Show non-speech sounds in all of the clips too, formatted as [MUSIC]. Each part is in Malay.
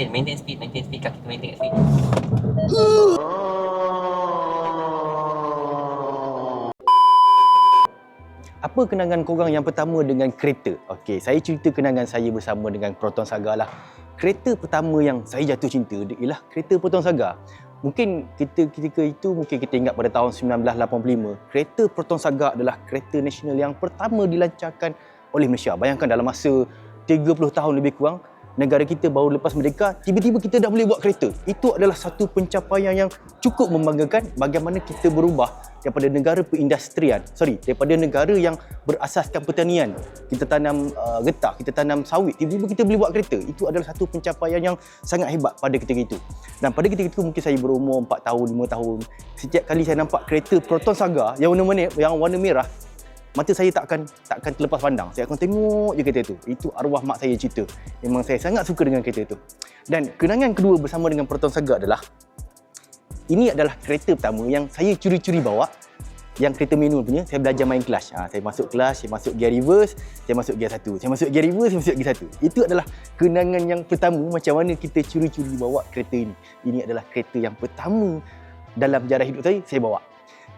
maintain, maintain speed, maintain speed, kaki tu maintain kat speed. Apa kenangan korang yang pertama dengan kereta? Okey, saya cerita kenangan saya bersama dengan Proton Saga lah. Kereta pertama yang saya jatuh cinta ialah kereta Proton Saga. Mungkin kita ketika itu mungkin kita ingat pada tahun 1985, kereta Proton Saga adalah kereta nasional yang pertama dilancarkan oleh Malaysia. Bayangkan dalam masa 30 tahun lebih kurang, negara kita baru lepas merdeka, tiba-tiba kita dah boleh buat kereta. Itu adalah satu pencapaian yang cukup membanggakan bagaimana kita berubah daripada negara perindustrian, sorry, daripada negara yang berasaskan pertanian. Kita tanam uh, getah, kita tanam sawit, tiba-tiba kita boleh buat kereta. Itu adalah satu pencapaian yang sangat hebat pada ketika itu. Dan pada ketika itu mungkin saya berumur 4 tahun, 5 tahun. Setiap kali saya nampak kereta Proton Saga yang warna yang warna merah, mata saya tak akan tak akan terlepas pandang. Saya akan tengok je kereta itu. Itu arwah mak saya cerita. Memang saya sangat suka dengan kereta itu. Dan kenangan kedua bersama dengan Proton Saga adalah ini adalah kereta pertama yang saya curi-curi bawa yang kereta manual punya, saya belajar main clutch. Ha, saya masuk clutch, saya masuk gear reverse, saya masuk gear satu. Saya masuk gear reverse, saya masuk gear satu. Itu adalah kenangan yang pertama macam mana kita curi-curi bawa kereta ini. Ini adalah kereta yang pertama dalam sejarah hidup saya, saya bawa.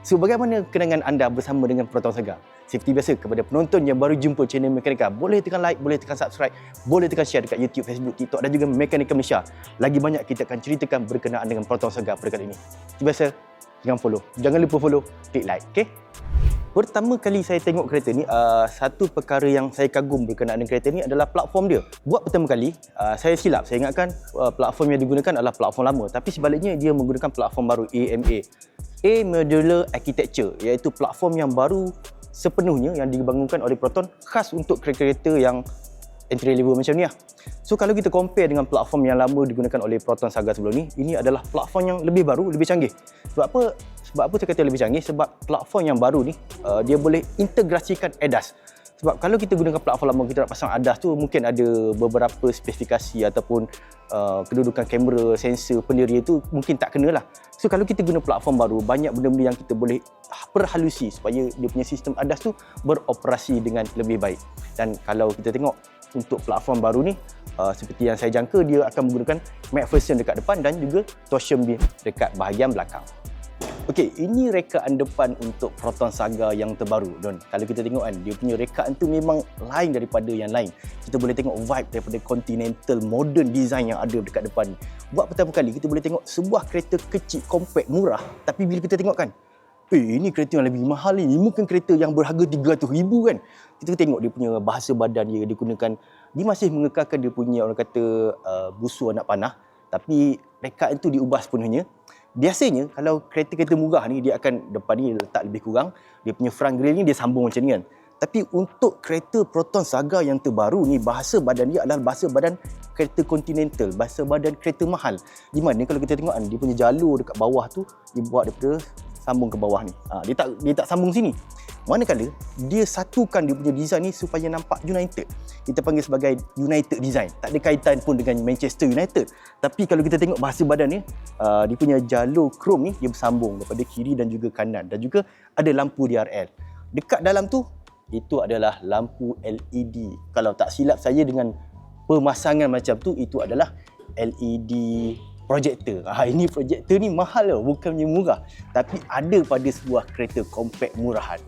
So bagaimana kenangan anda bersama dengan Proton Saga? Seperti biasa kepada penonton yang baru jumpa channel Mekanika, boleh tekan like, boleh tekan subscribe, boleh tekan share dekat YouTube, Facebook, TikTok dan juga Mekanika Malaysia. Lagi banyak kita akan ceritakan berkenaan dengan Proton Saga pada kali ini. Seperti biasa, jangan follow. Jangan lupa follow, klik like, okey? Pertama kali saya tengok kereta ni, uh, satu perkara yang saya kagum berkenaan dengan kereta ni adalah platform dia. Buat pertama kali, uh, saya silap. Saya ingatkan uh, platform yang digunakan adalah platform lama. Tapi sebaliknya, dia menggunakan platform baru AMA. A Modular Architecture, iaitu platform yang baru sepenuhnya yang dibangunkan oleh Proton khas untuk kereta-kereta yang entry level macam ni lah. So kalau kita compare dengan platform yang lama digunakan oleh Proton Saga sebelum ni, ini adalah platform yang lebih baru, lebih canggih. Sebab apa? Sebab apa saya kata lebih canggih? Sebab platform yang baru ni, uh, dia boleh integrasikan ADAS. Sebab kalau kita gunakan platform lama, kita nak pasang ADAS tu mungkin ada beberapa spesifikasi ataupun uh, kedudukan kamera, sensor, pendirian tu mungkin tak kena lah. So kalau kita guna platform baru, banyak benda-benda yang kita boleh perhalusi supaya dia punya sistem ADAS tu beroperasi dengan lebih baik. Dan kalau kita tengok untuk platform baru ni, uh, seperti yang saya jangka, dia akan menggunakan McPherson dekat depan dan juga torsion beam dekat bahagian belakang. Okey, ini rekaan depan untuk Proton Saga yang terbaru, Don. Kalau kita tengok kan, dia punya rekaan tu memang lain daripada yang lain. Kita boleh tengok vibe daripada continental modern design yang ada dekat depan ni. Buat pertama kali, kita boleh tengok sebuah kereta kecil, compact, murah. Tapi bila kita tengok kan, eh ini kereta yang lebih mahal ni. Ini bukan kereta yang berharga RM300,000 kan. Kita tengok dia punya bahasa badan dia, dia gunakan, dia masih mengekalkan dia punya orang kata uh, busu anak panah. Tapi rekaan itu diubah sepenuhnya biasanya kalau kereta-kereta murah ni dia akan depan ni letak lebih kurang dia punya front grille ni dia sambung macam ni kan tapi untuk kereta Proton Saga yang terbaru ni bahasa badan dia adalah bahasa badan kereta Continental, bahasa badan kereta mahal. Di mana kalau kita tengok kan dia punya jalur dekat bawah tu dia buat daripada sambung ke bawah ni. Ha, dia tak dia tak sambung sini. Manakala dia satukan dia punya design ni supaya nampak united. Kita panggil sebagai united design. Tak ada kaitan pun dengan Manchester United. Tapi kalau kita tengok bahasa badan ni, uh, dia punya jalur krom ni dia bersambung daripada kiri dan juga kanan dan juga ada lampu DRL. Dekat dalam tu itu adalah lampu LED. Kalau tak silap saya dengan pemasangan macam tu itu adalah LED projector. Ah ini projector ni mahal lah, bukannya murah. Tapi ada pada sebuah kereta compact murahan.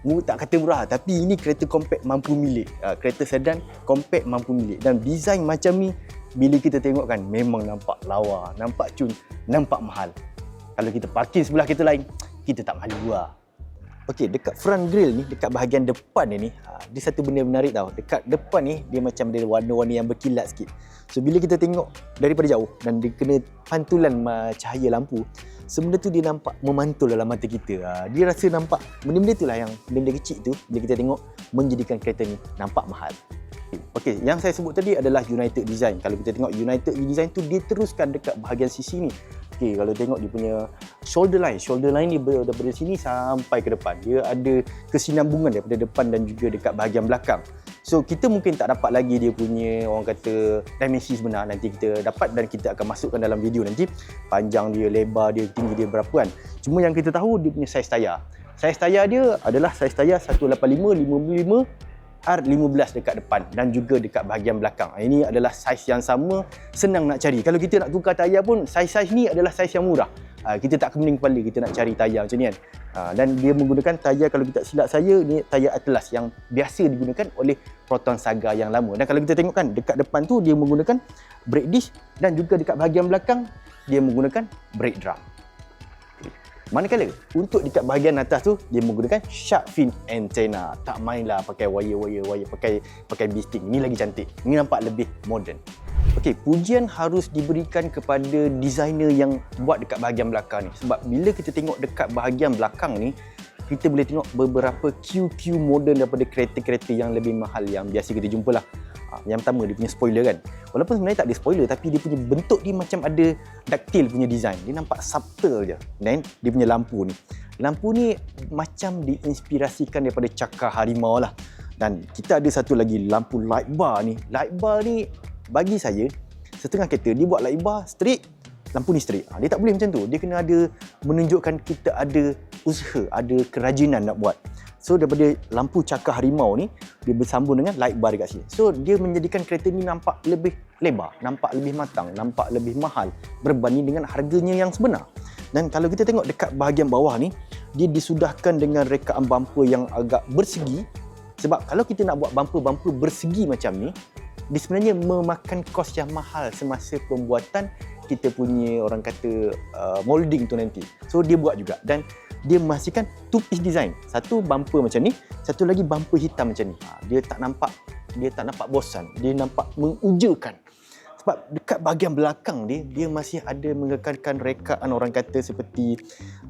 Mu tak kata murah tapi ini kereta compact mampu milik. Uh, kereta sedan compact mampu milik. Dan design macam ni bila kita tengok kan memang nampak lawa nampak cun nampak mahal. Kalau kita parking sebelah kereta lain kita tak malu lah Okey, dekat front grill ni, dekat bahagian depan ni, ha, dia satu benda menarik tau. Dekat depan ni, dia macam ada warna-warna yang berkilat sikit. So, bila kita tengok daripada jauh dan dia kena pantulan cahaya lampu, sebenarnya tu dia nampak memantul dalam mata kita. Ha, dia rasa nampak benda-benda itulah yang benda-benda kecil tu bila kita tengok menjadikan kereta ni nampak mahal. Okey, yang saya sebut tadi adalah United Design. Kalau kita tengok United Design tu dia teruskan dekat bahagian sisi ni. Okey, kalau tengok dia punya shoulder line, shoulder line ni daripada sini sampai ke depan. Dia ada kesinambungan daripada depan dan juga dekat bahagian belakang. So kita mungkin tak dapat lagi dia punya orang kata dimensi sebenar nanti kita dapat dan kita akan masukkan dalam video nanti panjang dia, lebar dia, tinggi dia berapa kan. Cuma yang kita tahu dia punya saiz tayar. Saiz tayar dia adalah saiz tayar 185 55 R15 dekat depan dan juga dekat bahagian belakang. Ini adalah saiz yang sama, senang nak cari. Kalau kita nak tukar tayar pun, saiz-saiz ni adalah saiz yang murah. Ha, kita tak kemening kepala kita nak cari tayar macam ni kan. Ha, dan dia menggunakan tayar kalau kita silap saya ni tayar Atlas yang biasa digunakan oleh Proton Saga yang lama. Dan kalau kita tengok kan dekat depan tu dia menggunakan brake disc dan juga dekat bahagian belakang dia menggunakan brake drum. Manakala untuk dekat bahagian atas tu dia menggunakan shark fin antenna. Tak mainlah pakai wire-wire wire pakai pakai bisting. Ini lagi cantik. Ini nampak lebih moden. Okey, pujian harus diberikan kepada designer yang buat dekat bahagian belakang ni. Sebab bila kita tengok dekat bahagian belakang ni, kita boleh tengok beberapa QQ model daripada kereta-kereta yang lebih mahal yang biasa kita jumpa lah. Ha, yang pertama dia punya spoiler kan. Walaupun sebenarnya tak ada spoiler tapi dia punya bentuk dia macam ada ductile punya design. Dia nampak subtle je. Dan dia punya lampu ni. Lampu ni macam diinspirasikan daripada cakar harimau lah. Dan kita ada satu lagi lampu light bar ni. Light bar ni bagi saya setengah kereta dia buat light bar straight lampu ni straight. Ha, dia tak boleh macam tu. Dia kena ada menunjukkan kita ada usaha, ada kerajinan nak buat. So daripada lampu cakar harimau ni dia bersambung dengan light bar dekat sini. So dia menjadikan kereta ni nampak lebih lebar, nampak lebih matang, nampak lebih mahal berbanding dengan harganya yang sebenar. Dan kalau kita tengok dekat bahagian bawah ni, dia disudahkan dengan rekaan bumper yang agak bersegi. Sebab kalau kita nak buat bumper-bumper bersegi macam ni, dia sebenarnya memakan kos yang mahal semasa pembuatan kita punya orang kata uh, molding tu nanti. So dia buat juga dan dia memastikan two piece design. Satu bumper macam ni, satu lagi bumper hitam macam ni. Ha, dia tak nampak dia tak nampak bosan. Dia nampak mengujakan. Sebab dekat bahagian belakang dia, dia masih ada mengekalkan rekaan orang kata seperti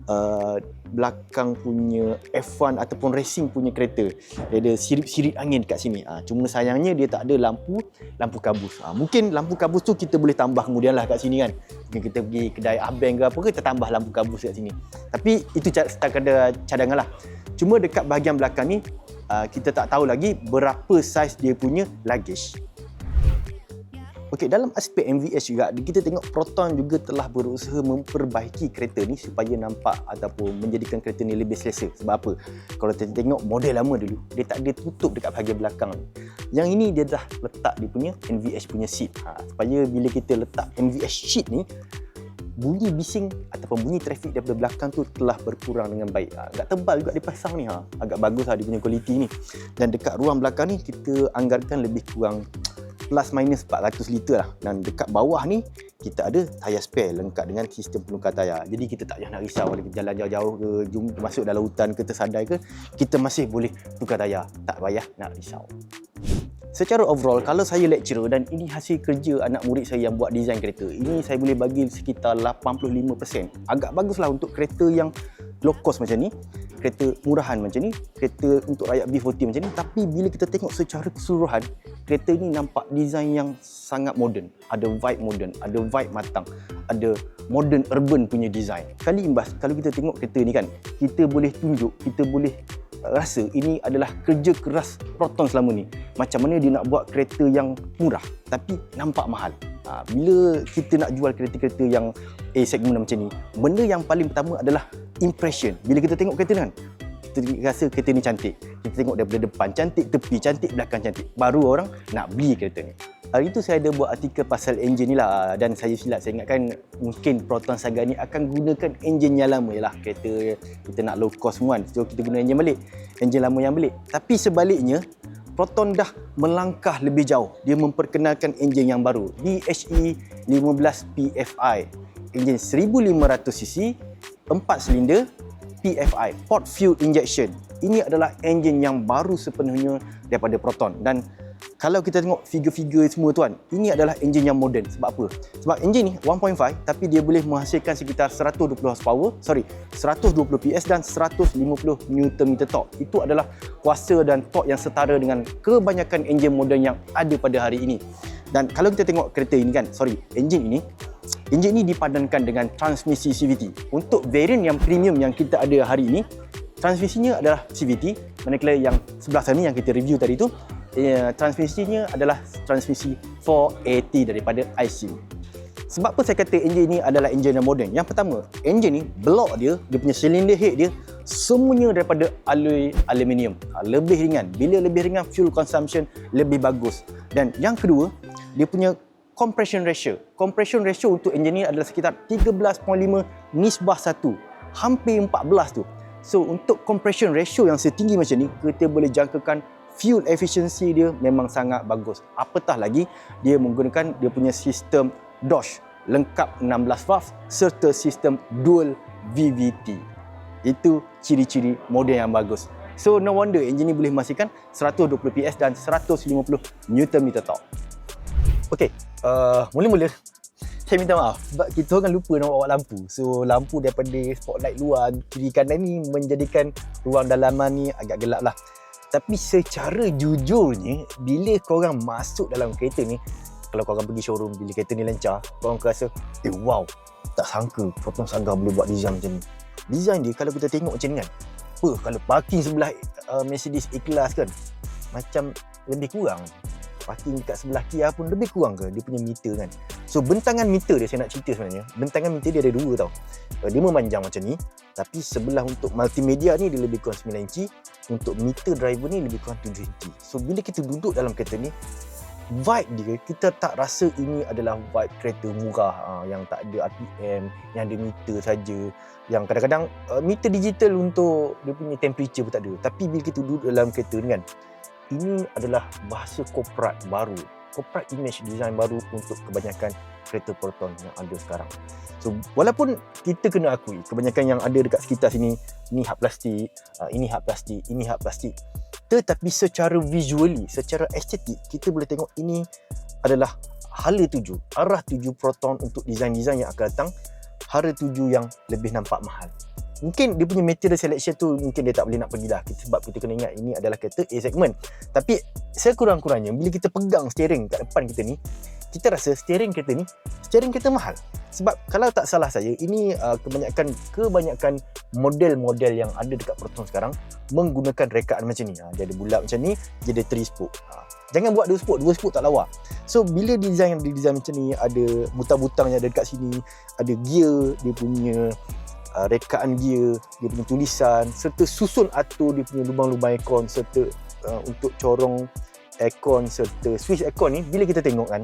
uh, belakang punya F1 ataupun racing punya kereta. Dia ada sirip-sirip angin dekat sini. Ha, cuma sayangnya dia tak ada lampu lampu kabus. Ha, mungkin lampu kabus tu kita boleh tambah kemudian lah kat sini kan. Mungkin kita pergi kedai abeng ke apa ke, kita tambah lampu kabus kat sini. Tapi itu setakat ada cadangan lah. Cuma dekat bahagian belakang ni, uh, kita tak tahu lagi berapa saiz dia punya luggage. Okey, dalam aspek MVS juga, kita tengok Proton juga telah berusaha memperbaiki kereta ni supaya nampak ataupun menjadikan kereta ni lebih selesa. Sebab apa? Kalau kita tengok model lama dulu, dia tak ada tutup dekat bahagian belakang ni. Yang ini dia dah letak dia punya NVH punya seat. Ha, supaya bila kita letak NVH seat ni, bunyi bising ataupun bunyi trafik daripada belakang tu telah berkurang dengan baik. Ha, agak tebal juga dipasang ni. Ha. Agak bagus lah dia punya kualiti ni. Dan dekat ruang belakang ni, kita anggarkan lebih kurang plus minus 400 liter lah. Dan dekat bawah ni kita ada tayar spare lengkap dengan sistem penukar tayar. Jadi kita tak payah nak risau kalau kita jalan jauh-jauh ke masuk dalam hutan ke tersadai ke kita masih boleh tukar tayar. Tak payah nak risau Secara overall, kalau saya lecturer dan ini hasil kerja anak murid saya yang buat design kereta, ini saya boleh bagi sekitar 85%. Agak baguslah untuk kereta yang low cost macam ni kereta murahan macam ni, kereta untuk rakyat B40 macam ni, tapi bila kita tengok secara keseluruhan, kereta ni nampak design yang sangat moden. Ada vibe moden, ada vibe matang, ada modern urban punya design. Kali imbas, kalau kita tengok kereta ni kan, kita boleh tunjuk, kita boleh rasa ini adalah kerja keras Proton selama ni. Macam mana dia nak buat kereta yang murah tapi nampak mahal. Ha, bila kita nak jual kereta-kereta yang A segmen macam ni, benda yang paling pertama adalah impression. Bila kita tengok kereta ni kan, kita rasa kereta ni cantik. Kita tengok daripada depan cantik, tepi cantik, belakang cantik. Baru orang nak beli kereta ni. Hari itu saya ada buat artikel pasal enjin ni lah. Dan saya silap saya ingatkan mungkin Proton Saga ni akan gunakan enjin yang lama. Je lah kereta kita nak low cost semua kan. So kita guna enjin balik. Enjin lama yang balik. Tapi sebaliknya Proton dah melangkah lebih jauh. Dia memperkenalkan enjin yang baru. DHE 15 PFI enjin 1500cc 4 silinder PFI, Port Fuel Injection. Ini adalah enjin yang baru sepenuhnya daripada Proton dan kalau kita tengok figure-figure semua tuan, ini adalah enjin yang moden. Sebab apa? Sebab enjin ni 1.5 tapi dia boleh menghasilkan sekitar 120 horsepower, sorry, 120 PS dan 150 Nm torque. Itu adalah kuasa dan torque yang setara dengan kebanyakan enjin moden yang ada pada hari ini. Dan kalau kita tengok kereta ini kan, sorry, enjin ini Enjin ini dipadankan dengan transmisi CVT. Untuk variant yang premium yang kita ada hari ini, transmisinya adalah CVT. Manakala yang sebelah sana yang kita review tadi tu, eh, transmisinya adalah transmisi 4AT daripada IC. Sebab apa saya kata enjin ini adalah enjin yang moden? Yang pertama, enjin ni block dia, dia punya cylinder head dia semuanya daripada alloy aluminium. Ha, lebih ringan. Bila lebih ringan, fuel consumption lebih bagus. Dan yang kedua, dia punya compression ratio. Compression ratio untuk enjin ni adalah sekitar 13.5 nisbah 1. Hampir 14 tu. So untuk compression ratio yang setinggi macam ni, kita boleh jangkakan fuel efficiency dia memang sangat bagus. Apatah lagi, dia menggunakan dia punya sistem DOSH lengkap 16 valve serta sistem dual VVT. Itu ciri-ciri model yang bagus. So no wonder enjin ni boleh menghasilkan 120 PS dan 150 Nm torque. Okey, uh, mula-mula saya minta maaf sebab kita orang lupa nak bawa lampu. So lampu daripada spotlight luar kiri kanan ni menjadikan ruang dalaman ni agak gelap lah. Tapi secara jujurnya bila korang masuk dalam kereta ni kalau korang pergi showroom bila kereta ni lancar korang rasa eh wow tak sangka Proton Saga boleh buat design macam ni. Design dia kalau kita tengok macam ni kan apa kalau parking sebelah uh, Mercedes A-Class kan macam lebih kurang parking dekat sebelah Kia pun lebih kurang ke dia punya meter kan? So bentangan meter dia saya nak cerita sebenarnya bentangan meter dia ada dua tau. Uh, dia memanjang macam ni tapi sebelah untuk multimedia ni dia lebih kurang 9 inci untuk meter driver ni lebih kurang 7 inci. So bila kita duduk dalam kereta ni vibe dia kita tak rasa ini adalah vibe kereta murah uh, yang tak ada RPM yang ada meter saja. Yang kadang-kadang uh, meter digital untuk dia punya temperature pun tak ada. Tapi bila kita duduk dalam kereta ni kan ini adalah bahasa korporat baru corporate image design baru untuk kebanyakan kereta Proton yang ada sekarang. So walaupun kita kena akui kebanyakan yang ada dekat sekitar sini ni hak plastik, uh, ini hak plastik, ini hak plastik. Tetapi secara visually, secara estetik kita boleh tengok ini adalah hala tuju, arah tuju Proton untuk design-design yang akan datang, hala tuju yang lebih nampak mahal mungkin dia punya material selection tu mungkin dia tak boleh nak pergi dah sebab kita kena ingat ini adalah kereta A segment. Tapi sekurang-kurangnya bila kita pegang steering kat depan kita ni kita rasa steering kereta ni steering kereta mahal. Sebab kalau tak salah saya ini uh, kebanyakan kebanyakan model-model yang ada dekat Proton sekarang menggunakan rekaan macam ni. Ha, dia ada bulat macam ni dia ada 3 spoke. Ha, jangan buat 2 spoke 2 spoke tak lawa. So bila design yang design macam ni ada butang-butang yang ada dekat sini ada gear dia punya uh, rekaan gear, dia punya tulisan serta susun atur dia punya lubang-lubang aircon serta uh, untuk corong aircon serta switch aircon ni bila kita tengok kan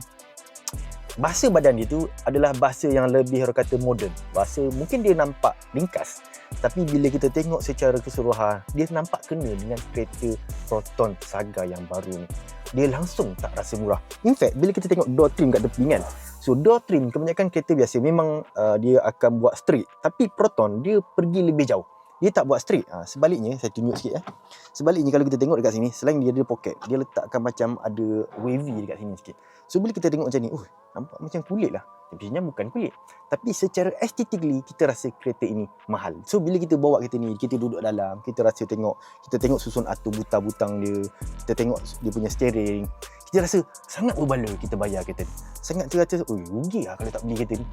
bahasa badan dia tu adalah bahasa yang lebih orang kata moden. Bahasa mungkin dia nampak ringkas tapi bila kita tengok secara keseluruhan dia nampak kena dengan kereta Proton Saga yang baru ni. Dia langsung tak rasa murah. In fact bila kita tengok door trim kat tepi kan So door trim kebanyakan kereta biasa memang uh, dia akan buat straight tapi Proton dia pergi lebih jauh. Dia tak buat straight. Ha, sebaliknya saya tunjuk sikit eh. Sebaliknya kalau kita tengok dekat sini selain dia ada pocket, dia letakkan macam ada wavy dekat sini sikit. So bila kita tengok macam ni, uh nampak macam kulit lah. Sebenarnya bukan kulit. Tapi secara estetically kita rasa kereta ini mahal. So bila kita bawa kereta ni, kita duduk dalam, kita rasa tengok, kita tengok susun atur butang-butang dia, kita tengok dia punya steering, kita rasa sangat berbala kita bayar kereta ni. Sangat terasa, oi rugi lah kalau tak beli kereta ni.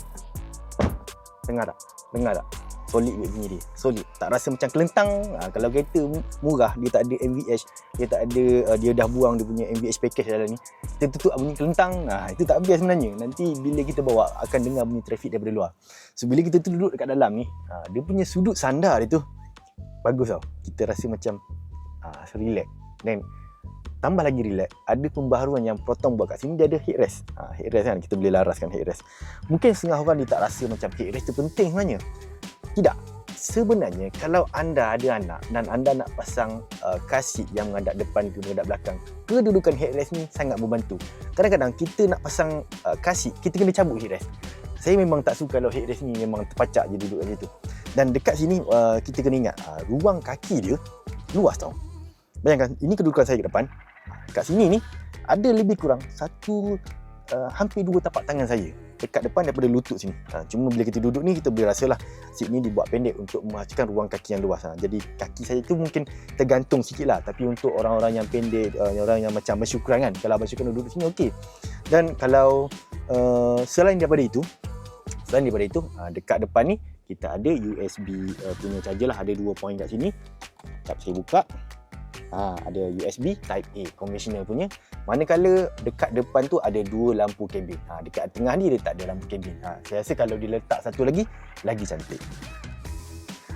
Dengar tak? Dengar tak? Solid duit bunyi dia. Solid. Tak rasa macam kelentang. Ha, kalau kereta murah, dia tak ada MVH, dia tak ada, uh, dia dah buang dia punya MVH package dalam ni. Kita tutup bunyi kelentang. Ha, itu tak bias sebenarnya. Nanti bila kita bawa, akan dengar bunyi trafik daripada luar. So, bila kita duduk dekat dalam ni, ha, dia punya sudut sandar dia tu, bagus tau. Kita rasa macam ha, relax. Dan tambah lagi relax. Ada pembaharuan yang Proton buat kat sini dia ada headrest ha, headrest kan kita boleh laraskan headrest mungkin setengah orang dia tak rasa macam headrest tu penting sebenarnya. Tidak. Sebenarnya kalau anda ada anak dan anda nak pasang uh, kasih yang menghadap depan ke menghadap belakang kedudukan headrest ni sangat membantu. Kadang-kadang kita nak pasang uh, kasih kita kena cabut headrest saya memang tak suka kalau headrest ni memang terpacak je duduk macam tu. Dan dekat sini uh, kita kena ingat uh, ruang kaki dia luas tau. Bayangkan ini kedudukan saya ke depan kat sini ni ada lebih kurang satu uh, hampir dua tapak tangan saya dekat depan daripada lutut sini. Ha, cuma bila kita duduk ni kita boleh rasalah seat ni dibuat pendek untuk menghasilkan ruang kaki yang luas. Ha, jadi kaki saya tu mungkin tergantung sikit lah. Tapi untuk orang-orang yang pendek, uh, orang yang macam bersyukuran kan. Kalau bersyukuran duduk sini okey. Dan kalau uh, selain daripada itu, selain daripada itu, uh, dekat depan ni kita ada USB uh, punya charger lah. Ada dua point kat sini. Sekejap saya buka ha, ada USB Type A conventional punya manakala dekat depan tu ada dua lampu kabin ha, dekat tengah ni dia tak ada lampu kabin ha, saya rasa kalau diletak satu lagi lagi cantik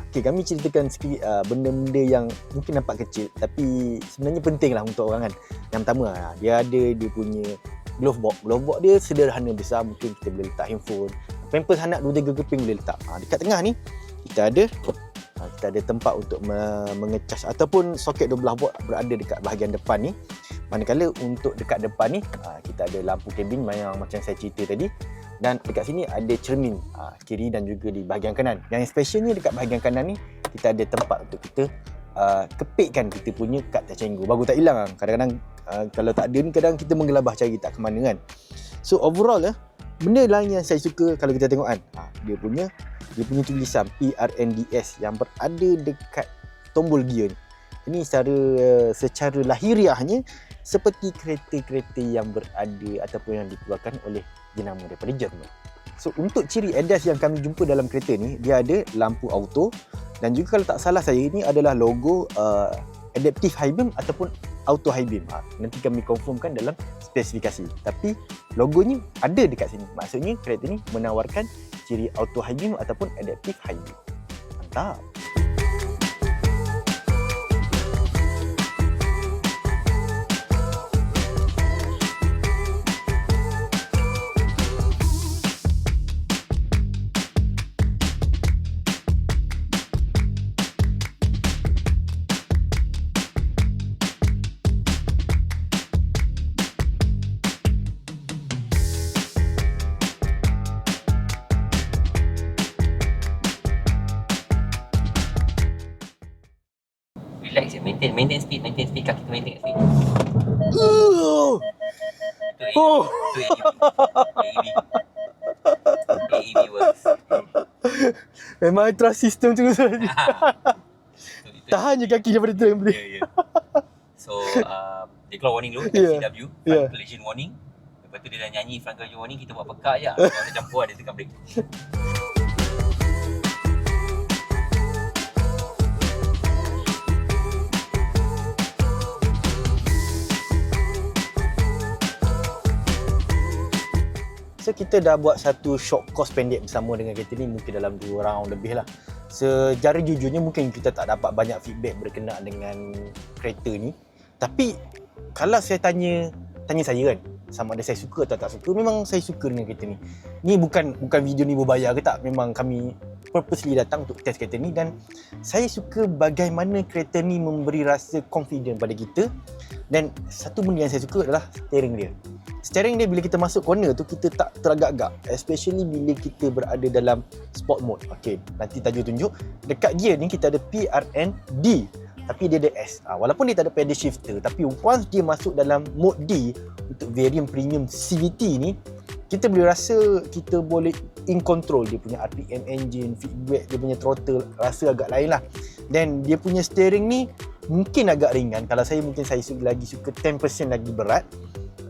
ok okey kami ceritakan sikit uh, benda-benda yang mungkin nampak kecil tapi sebenarnya penting lah untuk orang kan. Yang pertama uh, dia ada dia punya glove box. Glove box dia sederhana besar mungkin kita boleh letak handphone. Pampers anak dua tiga keping boleh letak. Uh, dekat tengah ni kita ada kita ada tempat untuk me- mengecas ataupun soket 12 volt berada dekat bahagian depan ni. Manakala untuk dekat depan ni uh, kita ada lampu kabin yang macam saya cerita tadi dan dekat sini ada cermin uh, kiri dan juga di bahagian kanan. Yang specialnya dekat bahagian kanan ni kita ada tempat untuk kita kepitkan kita punya kad tercenggu. Bagus tak hilang. Kadang-kadang kalau tak ada ni kadang kita menggelabah cari tak ke mana kan. So overall lah benda lain yang saya suka kalau kita tengok kan. Dia punya dia punya tulisan PRNDS yang berada dekat tombol gear ni. Ini secara uh, secara lahiriahnya seperti kereta-kereta yang berada ataupun yang dikeluarkan oleh jenama daripada Jerman. So untuk ciri ADAS yang kami jumpa dalam kereta ni, dia ada lampu auto dan juga kalau tak salah saya ini adalah logo uh, adaptive high beam ataupun auto high beam. Ha, nanti kami confirmkan dalam spesifikasi. Tapi logonya ada dekat sini. Maksudnya kereta ni menawarkan ciri auto high ataupun adaptive beam. Mantap. Relax je, maintain, maintain speed, maintain speed, kaki tu maintain kat speed. Itu AEB. oh. Itu AEB. AEB. AEB works. Memang trust system tu saja. [LAUGHS] Itu- Tahan je kaki daripada tu yang boleh. Ya, ya. So, uh, dia keluar warning dulu, Ya. FCW, front Ya. collision warning. Lepas tu dia dah nyanyi front collision warning, kita buat pekak je. Kalau ada campur, dia tekan brake. So kita dah buat satu short course pendek bersama dengan kereta ni mungkin dalam 2 round lebih lah. Secara jujurnya mungkin kita tak dapat banyak feedback berkenaan dengan kereta ni. Tapi kalau saya tanya tanya saya kan sama ada saya suka atau tak suka. Memang saya suka dengan kereta ni. Ni bukan bukan video ni berbayar ke tak. Memang kami purposely datang untuk test kereta ni. Dan saya suka bagaimana kereta ni memberi rasa confident pada kita. Dan satu benda yang saya suka adalah steering dia. Steering dia bila kita masuk corner tu kita tak teragak-agak. Especially bila kita berada dalam sport mode. Okey, nanti Tajuk tunjuk. Dekat gear ni kita ada PRN D tapi dia ada S. Ha, walaupun dia tak ada pedal shifter tapi once dia masuk dalam mode D untuk variant premium CVT ni kita boleh rasa kita boleh in control dia punya RPM engine, feedback dia punya throttle rasa agak lain lah. Dan dia punya steering ni mungkin agak ringan kalau saya mungkin saya su- lagi suka 10% lagi berat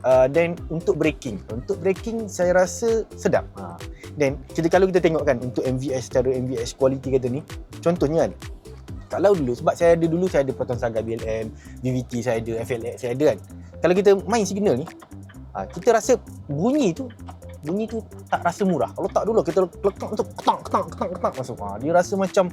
Uh, dan untuk braking untuk braking saya rasa sedap ha. dan kita kalau kita tengok kan untuk MVS secara MVS quality kata ni contohnya kan kalau dulu. Sebab saya ada dulu saya ada Proton Saga BLM VVT saya ada FLX saya ada kan. Kalau kita main signal ni ha, kita rasa bunyi tu bunyi tu tak rasa murah. Kalau tak dulu kita letak tu ketang ketang ketang ketang masuk. Ha, dia rasa macam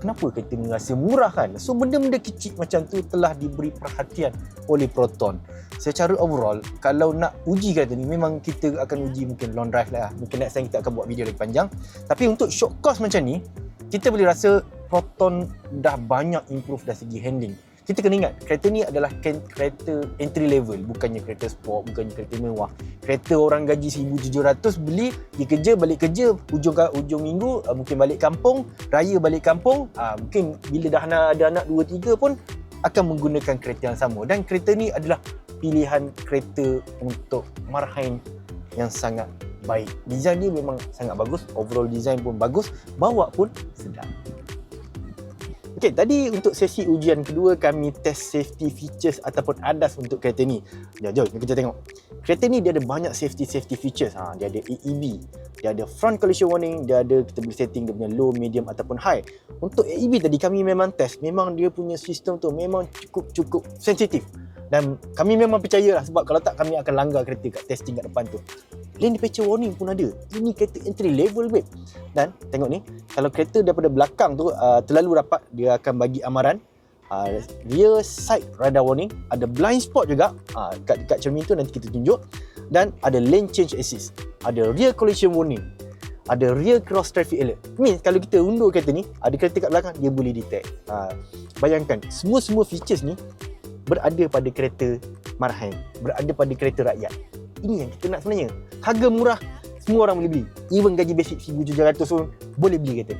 kenapa kereta ni rasa murah kan? So benda-benda kecil macam tu telah diberi perhatian oleh Proton. Secara overall kalau nak uji kereta ni memang kita akan uji mungkin long drive lah. Mungkin next time kita akan buat video lagi panjang. Tapi untuk short course macam ni kita boleh rasa Proton dah banyak improve dari segi handling kita kena ingat kereta ni adalah kereta entry level bukannya kereta sport bukannya kereta mewah kereta orang gaji 1700 beli pergi kerja balik kerja hujung hujung minggu uh, mungkin balik kampung raya balik kampung uh, mungkin bila dah nak ada anak 2 3 pun akan menggunakan kereta yang sama dan kereta ni adalah pilihan kereta untuk marhain yang sangat baik. Design dia memang sangat bagus, overall design pun bagus, bawa pun sedap. Okey, tadi untuk sesi ujian kedua kami test safety features ataupun ADAS untuk kereta ni. Jom, jom kita tengok. Kereta ni dia ada banyak safety safety features. Ha, dia ada AEB, dia ada front collision warning, dia ada kita boleh setting dia punya low, medium ataupun high. Untuk AEB tadi kami memang test, memang dia punya sistem tu memang cukup-cukup sensitif. Dan kami memang percaya lah sebab kalau tak kami akan langgar kereta kat testing kat depan tu. lane departure warning pun ada. Ini kereta entry level babe. Dan tengok ni, kalau kereta daripada belakang tu uh, terlalu rapat, dia akan bagi amaran uh, rear side radar warning, ada blind spot juga uh, kat dekat cermin tu nanti kita tunjuk dan ada lane change assist, ada rear collision warning, ada rear cross traffic alert. Ni kalau kita undur kereta ni, ada kereta kat belakang dia boleh detect. Uh, bayangkan semua-semua features ni berada pada kereta marahan, berada pada kereta rakyat. Ini yang kita nak sebenarnya. Harga murah, semua orang boleh beli. Even gaji basic 1,700 pun boleh beli kereta.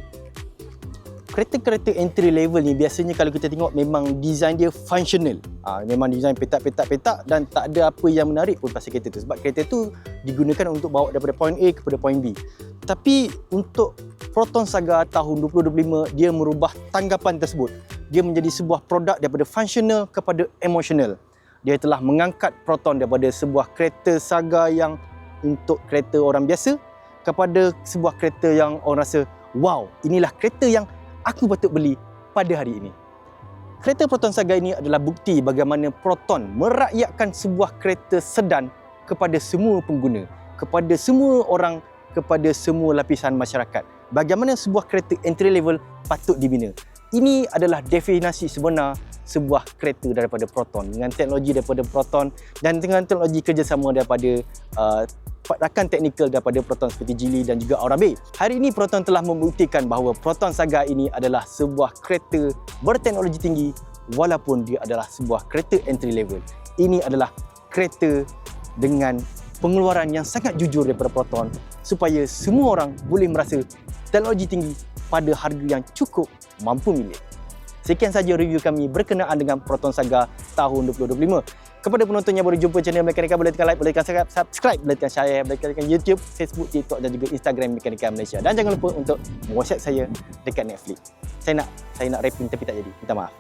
Kereta-kereta entry level ni biasanya kalau kita tengok memang design dia functional. Ha, memang design petak-petak-petak dan tak ada apa yang menarik pun pasal kereta tu. Sebab kereta tu digunakan untuk bawa daripada point A kepada point B. Tapi untuk Proton Saga tahun 2025, dia merubah tanggapan tersebut. Dia menjadi sebuah produk daripada functional kepada emotional. Dia telah mengangkat Proton daripada sebuah kereta Saga yang untuk kereta orang biasa kepada sebuah kereta yang orang rasa, wow, inilah kereta yang aku patut beli pada hari ini. Kereta Proton Saga ini adalah bukti bagaimana Proton merakyatkan sebuah kereta sedan kepada semua pengguna, kepada semua orang, kepada semua lapisan masyarakat. Bagaimana sebuah kereta entry level patut dibina. Ini adalah definisi sebenar sebuah kereta daripada Proton dengan teknologi daripada Proton dan dengan teknologi kerjasama daripada uh, rakan teknikal daripada Proton seperti Geely dan juga Aura Bay. Hari ini Proton telah membuktikan bahawa Proton Saga ini adalah sebuah kereta berteknologi tinggi walaupun dia adalah sebuah kereta entry level. Ini adalah kereta dengan pengeluaran yang sangat jujur daripada Proton supaya semua orang boleh merasa teknologi tinggi pada harga yang cukup mampu milik. Sekian saja review kami berkenaan dengan Proton Saga tahun 2025. Kepada penonton yang baru jumpa channel Mekanika, boleh tekan like, boleh tekan subscribe, boleh tekan share, boleh tekan YouTube, Facebook, TikTok dan juga Instagram Mekanika Malaysia. Dan jangan lupa untuk WhatsApp saya dekat Netflix. Saya nak saya nak rapping tapi tak jadi. Minta maaf.